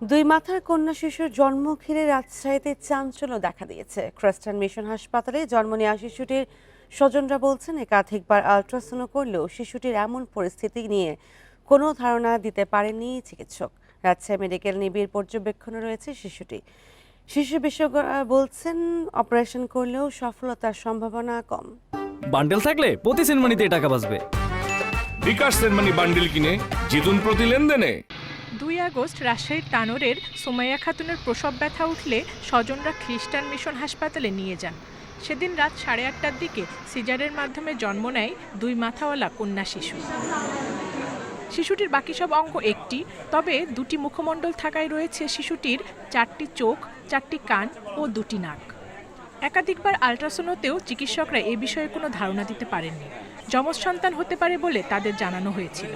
দুই মাথার কন্যা শিশুর জন্ম ঘিরে রাজশাহীতে চাঞ্চল্য দেখা দিয়েছে। খ্রিস্টান মিশন হাসপাতালে জন্ম নেওয়া শিশুটির স্বজনরা বলছেন একাধিকবার আলট্রাসাউন্ড করলেও শিশুটির এমন পরিস্থিতি নিয়ে কোনো ধারণা দিতে পারেননি চিকিৎসক। রাজশাহী মেডিকেল নিবিড় পর্যবেক্ষণে রয়েছে শিশুটি। শিশু বিশেষজ্ঞরা বলছেন অপারেশন করলেও সফলতার সম্ভাবনা কম। বান্ডেল থাকলে প্রতি সেনমানিতে টাকা বাঁচবে। বিকাশ সেনমানি বান্ডিল কিনে জিতুন প্রতি লেনদেনে। দুই আগস্ট রাজশাহীর তানোরের সোমাইয়া খাতুনের প্রসব ব্যথা উঠলে স্বজনরা খ্রিস্টান মিশন হাসপাতালে নিয়ে যান। সেদিন রাত সাড়ে আটটার দিকে সিজারের মাধ্যমে জন্ম নেয় দুই মাথাওয়ালা কন্যা শিশু। শিশুটির বাকি সব অঙ্গ একটি, তবে দুটি মুখমণ্ডল থাকায় রয়েছে শিশুটির চারটি চোখ, চারটি কান ও দুটি নাক। একাধিকবার আল্ট্রাসাউন্ডতেও চিকিৎসকরা এ বিষয়ে কোনো ধারণা দিতে পারেননি। যমজ সন্তান হতে পারে বলে তাদের জানানো হয়েছিল।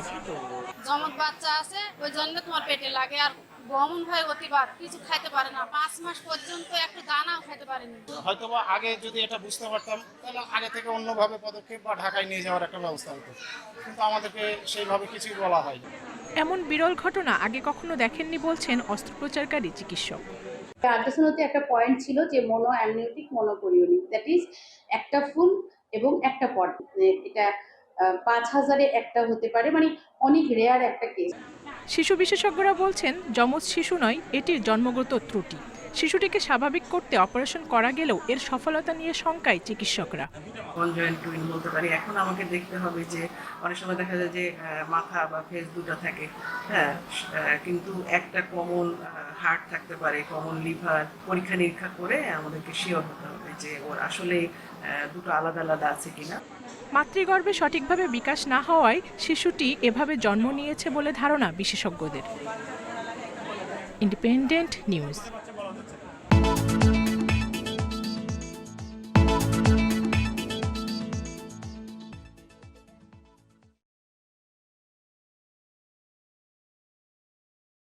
জমক বাচ্চা আছে ওই জন্য তোমার পেটে লাগে। আর গমন হয় অতিবার কিছু খাইতে পারে না। পাঁচ মাস পর্যন্ত একটু দানাও খাইতে পারেনি। হয়তো আগে যদি এটা বুঝতে পারতাম তাহলে আগে থেকে অন্যভাবে পদক্ষেপ বা ঢাকায় নিয়ে যাওয়ার একটা ব্যবস্থা হতো। কিন্তু আমাদেরকে সেইভাবে কিছুই বলা হয়নি। এমন বিরল ঘটনা আগে কখনো দেখেননি বলছেন অস্ত্রোপচারকারী চিকিৎসক। আল্ট্রাসাউন্ডতে একটা পয়েন্ট ছিল যে mono amniotic monochorionic that is একটা ফুল এবং একটা পট এটা আহ, পাঁচ হাজারে একটা হতে পারে মানে অনেক রেয়ার একটা কেস শিশু বিশেষজ্ঞরা বলছেন যমজ শিশু নয় এটির জন্মগত ত্রুটি। শিশুটিকে স্বাভাবিক করতে অপারেশন করা গেলেও এর সফলতা নিয়ে শঙ্কায় চিকিৎসকরা। বলতে পারি এখন আমাকে দেখতে হবে যে অনেক সময় দেখা যায় যে মাথা বা ফেস দুটো থাকে হ্যাঁ কিন্তু একটা কমন হার্ট থাকতে পারে কমন লিভার পরীক্ষা নিরীক্ষা করে আমাদেরকে শিওর হতে হবে। যে ওর আসলে দুটো আলাদা আলাদা আছে কিনা। মাতৃগর্ভে সঠিকভাবে বিকাশ না হওয়ায় শিশুটি এভাবে জন্ম নিয়েছে বলে ধারণা বিশেষজ্ঞদের। Independent news.